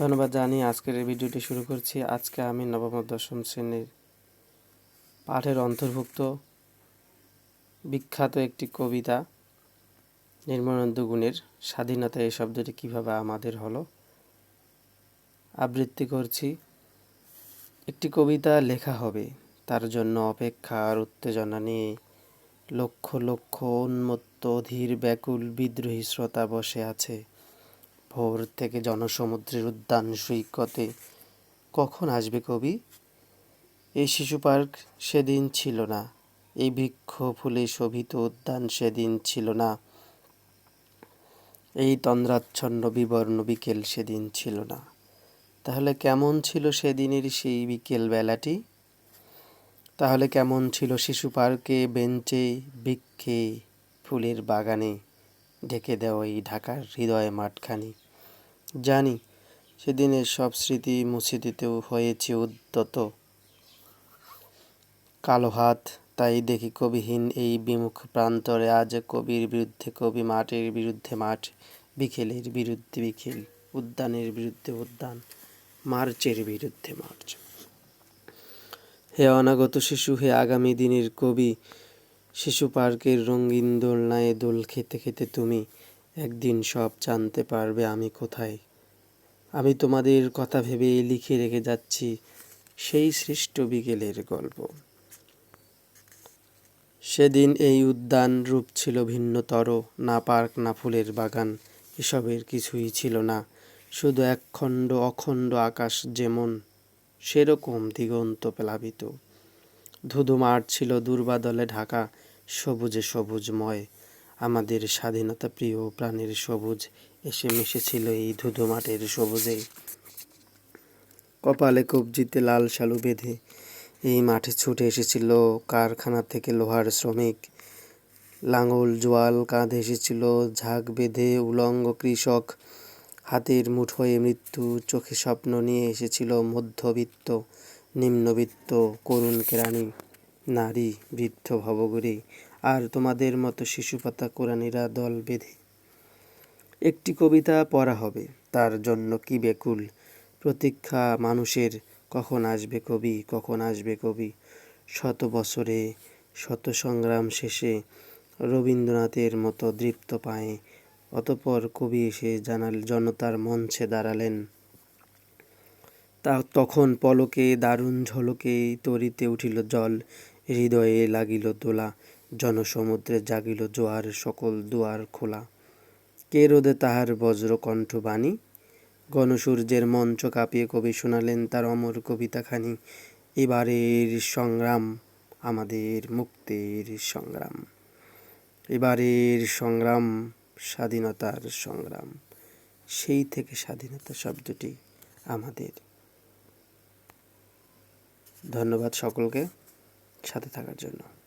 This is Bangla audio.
ধন্যবাদ জানিয়ে আজকের এই ভিডিওটি শুরু করছি। আজকে আমি নবম দশম শ্রেণির পাঠের অন্তর্ভুক্ত বিখ্যাত একটি কবিতা নির্মলানন্দ গুণের স্বাধীনতা, এই শব্দটি কীভাবে আমাদের হলো, আবৃত্তি করছি। একটি কবিতা লেখা হবে, তার জন্য অপেক্ষা আর উত্তেজনা নিয়ে লক্ষ লক্ষ উন্মত্ত, ধীর, ব্যাকুল, বিদ্রোহী শ্রোতা বসে আছে। ভোর থেকে জনসমুদ্রের উদ্যান সৈকতে কখন আসবে কবি? এই শিশু পার্ক সেদিন ছিল না, এই বৃক্ষ ফুলে শোভিত উদ্যান সেদিন ছিল না, এই তন্দ্রাচ্ছন্ন বিবর্ণ বিকেল সেদিন ছিল না। তাহলে কেমন ছিল সেদিনের সেই বিকেল বেলাটি? তাহলে কেমন ছিল শিশু পার্কে, বেঞ্চে, বৃক্ষে, ফুলের বাগানে? ঢেকে দেওয়া এই ঢাকার হৃদয় মাঠখানি। জানি, সেদিনের সব স্মৃতি মুছে দিতেও হয়েছে উদ্যত। কালো হাত, তাই দেখি কবিহীন এই বিমুখ প্রান্তরে আজ কবির বিরুদ্ধে কবি মাঠের বিরুদ্ধে মাঠ বিখেলের বিরুদ্ধে বিখেল উদ্যানের বিরুদ্ধে উদ্যান, মার্চের বিরুদ্ধে মার্চ। হে অনাগত শিশু, হে আগামী দিনের কবি শিশু পার্কের রঙিন দোলনায় দোল খেতে খেতে তুমি একদিন সব জানতে পারবে আমি কোথায়। আমি তোমাদের কথা ভেবে লিখে রেখে যাচ্ছি সেই সৃষ্ট বিকেলের গল্প। সেদিন এই উদ্যান রূপ ছিল ভিন্নতর, না পার্ক, না ফুলের বাগান, এসবের কিছুই ছিল না। শুধু একখণ্ড, অখণ্ড আকাশ যেমন সেরকম দিগন্ত প্লাবিত। ধুধু মাঠ ছিল দুর্বাদলে ঢাকা সবুজে সবুজময়। আমাদের স্বাধীনতা প্রিয় প্রাণীর সবুজ এসে মিশেছিল এই ধুধু মাঠের সবুজে। কপালে কবজিতে লাল শালু বেঁধে এই মাঠে ছুটে এসেছিল কারখানা থেকে লোহার শ্রমিক। লাঙল জোয়াল কাঁধে এসেছিল ঝাঁক বেঁধে উলঙ্গ কৃষক। হাতের মুঠোয় মৃত্যু, চোখে স্বপ্ন নিয়ে এসেছিল মধ্যবিত্ত, নিম্নবিত্ত করুণ কেরানি নারী, বৃদ্ধ ভবগুরি আর তোমাদের মতো শিশুপাতা কোরআনিরা দল বেঁধে। একটি কবিতা পড়া হবে, তার জন্য কি বেকুল প্রতীক্ষা মানুষের, কখন আসবে কবি, কখন আসবে কবি? শত বছরে, শত সংগ্রাম শেষে রবীন্দ্রনাথের মতো দৃপ্ত পায়ে অতপর কবি এসে জানাল, জনতার মঞ্চে দাঁড়ালেন। তা তখন পলকে, দারুণ ঝলকে তরিতে উঠিল জল। হৃদয়ে লাগিল দোলা, জনসমুদ্রে জাগিল জোয়ার সকল দুয়ার খোলা। কে রোদে তাহার বজ্র কণ্ঠবাণী গণসূর্যের মঞ্চ কাঁপিয়ে কবি শোনালেন তার অমর কবিতাখানি। এবারের সংগ্রাম, আমাদের মুক্তির সংগ্রাম। এবারের সংগ্রাম, স্বাধীনতার সংগ্রাম। সেই থেকে স্বাধীনতা শব্দটি আমাদের। ধন্যবাদ সকলকে। সাথে থাকার জন্য।